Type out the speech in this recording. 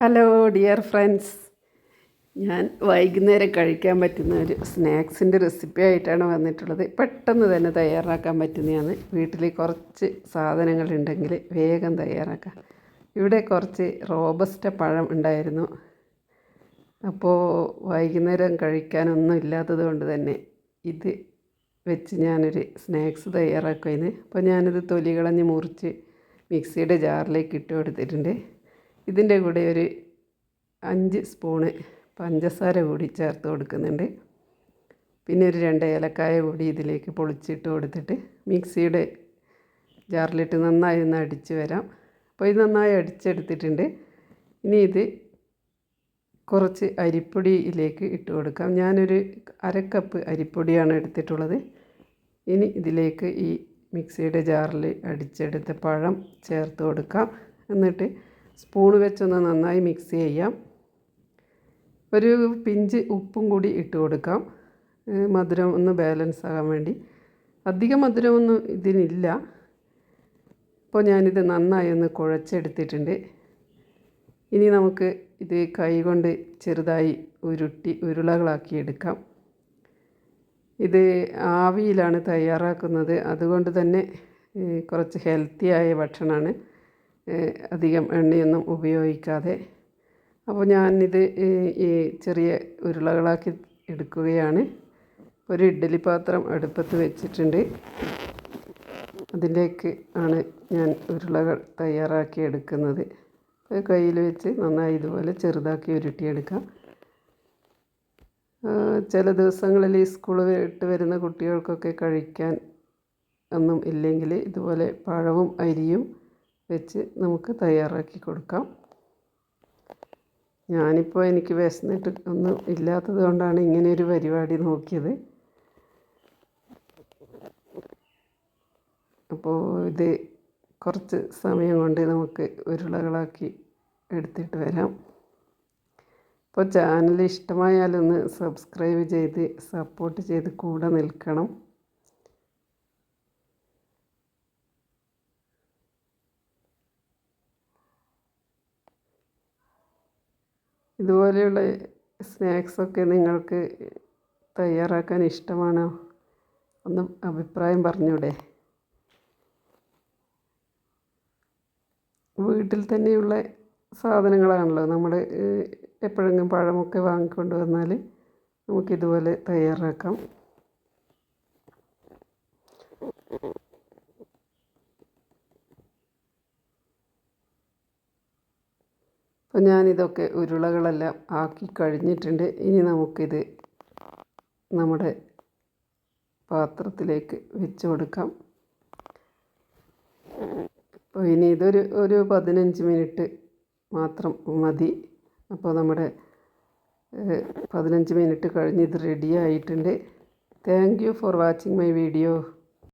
Hello dear friends ഞാൻ വൈകുന്നേരം കഴിക്കാൻ പറ്റുന്ന ഒരു സ്നാക്സിന്റെ റെസിപ്പി ആയിട്ടാണ് വന്നിട്ടുള്ളത്. പെട്ടെന്ന് തന്നെ തയ്യാറാക്കാൻ പറ്റുന്നതാണ്. വീട്ടിൽ കുറച്ച് സാധനങ്ങളുണ്ടെങ്കിൽ വേഗം തയ്യാറാക്കാം. ഇവിടെ കുറച്ച് റോബസ്റ്റ പഴം ഉണ്ടായിരുന്നു. അപ്പോൾ വൈകുന്നേരം കഴിക്കാനൊന്നും ഇല്ലാത്തത് കൊണ്ട് തന്നെ ഇത് വെച്ച് ഞാനൊരു സ്നാക്സ് തയ്യാറാക്കുമായിരുന്നു അപ്പോൾ ഞാനിത് തൊലി കളഞ്ഞ് മുറിച്ച് മിക്സിയുടെ ജാറിലേക്ക് ഇട്ട് കൊടുത്തിട്ടുണ്ട്. ഇതിന്റെ കൂടെ ഒരു അഞ്ച് സ്പൂണ് പഞ്ചസാര കൂടി ചേർത്ത് കൊടുക്കുന്നുണ്ട്. പിന്നെ ഒരു രണ്ട് ഏലക്കായ കൂടി ഇതിലേക്ക് പൊളിച്ചിട്ട് കൊടുത്തിട്ട് മിക്സിയുടെ ജാറിലിട്ട് നന്നായി ഒന്ന് അടിച്ച് വരാം. അപ്പോൾ ഇത് നന്നായി അടിച്ചെടുത്തിട്ടുണ്ട്. ഇനി ഇത് കുറച്ച് അരിപ്പൊടിയിലേക്ക് ഇട്ട് കൊടുക്കാം. ഞാനൊരു അരക്കപ്പ് അരിപ്പൊടിയാണ് എടുത്തിട്ടുള്ളത്. ഇനി ഇതിലേക്ക് ഈ മിക്സിയുടെ ജാറിൽ അടിച്ചെടുത്ത പഴം ചേർത്ത് കൊടുക്കാം. എന്നിട്ട് സ്പൂൺ വെച്ചൊന്ന് നന്നായി മിക്സ് ചെയ്യാം. ഒരു പിഞ്ച് ഉപ്പും കൂടി ഇട്ട് കൊടുക്കാം. മധുരം ഒന്ന് ബാലൻസ് ആകാൻ വേണ്ടി. അധികം മധുരമൊന്നും ഇതിനില്ല. അപ്പോൾ ഞാനിത് നന്നായി ഒന്ന് കുഴച്ചെടുത്തിട്ടുണ്ട്. ഇനി നമുക്ക് ഇത് കൈ കൊണ്ട് ചെറുതായി ഉരുട്ടി ഉരുളകളാക്കി എടുക്കാം. ഇത് ആവിയിലാണ് തയ്യാറാക്കുന്നത്. അതുകൊണ്ട് തന്നെ കുറച്ച് ഹെൽത്തിയായ ഭക്ഷണമാണ്. അധികം എണ്ണയൊന്നും ഉപയോഗിക്കാതെ. അപ്പോൾ ഞാനിത് ഈ ചെറിയ ഉരുളകളാക്കി എടുക്കുകയാണ്. ഒരു ഇഡ്ഡലി പാത്രം അടുപ്പത്ത് വെച്ചിട്ടുണ്ട്. അതിലേക്ക് ആണ് ഞാൻ ഉരുളകൾ തയ്യാറാക്കി എടുക്കുന്നത്. കയ്യിൽ വെച്ച് നന്നായി ഇതുപോലെ ചെറുതാക്കി ഉരുട്ടിയെടുക്കാം. ചില ദിവസങ്ങളിൽ ഈ സ്കൂൾ വിട്ട് വരുന്ന കുട്ടികൾക്കൊക്കെ കഴിക്കാൻ ഒന്നും ഇല്ലെങ്കിൽ ഇതുപോലെ പഴവും അരിയും വെച്ച് നമുക്ക് തയ്യാറാക്കി കൊടുക്കാം. ഞാനിപ്പോൾ എനിക്ക് വിശന്നിട്ട് ഒന്നും ഇല്ലാത്തത് കൊണ്ടാണ് ഇങ്ങനെ ഒരു പരിപാടി നോക്കിയത്. അപ്പോൾ ഇത് കുറച്ച് സമയം കൊണ്ട് നമുക്ക് ഉരുളകളാക്കി എടുത്തിട്ട് വരാം. അപ്പോൾ ചാനൽ ഇഷ്ടമായാലൊന്ന് സബ്സ്ക്രൈബ് ചെയ്ത് സപ്പോർട്ട് ചെയ്ത് കൂടെ നിൽക്കണം. ഇതുപോലെയുള്ള സ്നാക്സൊക്കെ നിങ്ങൾക്ക് തയ്യാറാക്കാൻ ഇഷ്ടമാണോ? ഒന്ന് അഭിപ്രായം പറഞ്ഞൂടെ. വീട്ടിൽ തന്നെയുള്ള സാധനങ്ങളാണല്ലോ. നമ്മൾ എപ്പോഴെങ്കിലും പഴമൊക്കെ വാങ്ങിക്കൊണ്ട് വന്നാൽ നമുക്കിതുപോലെ തയ്യാറാക്കാം. അപ്പോൾ ഞാനിതൊക്കെ ഉരുളകളെല്ലാം ആക്കി കഴിഞ്ഞിട്ടുണ്ട്. ഇനി നമുക്കിത് നമ്മുടെ പാത്രത്തിലേക്ക് വെച്ച് കൊടുക്കാം. അപ്പോൾ ഇനി ഇതൊരു ഒരു പതിനഞ്ച് മിനിറ്റ് മാത്രം മതി. അപ്പോൾ നമ്മുടെ പതിനഞ്ച് മിനിറ്റ് കഴിഞ്ഞ് ഇത് റെഡി ആയിട്ടുണ്ട്. Thank you for watching my video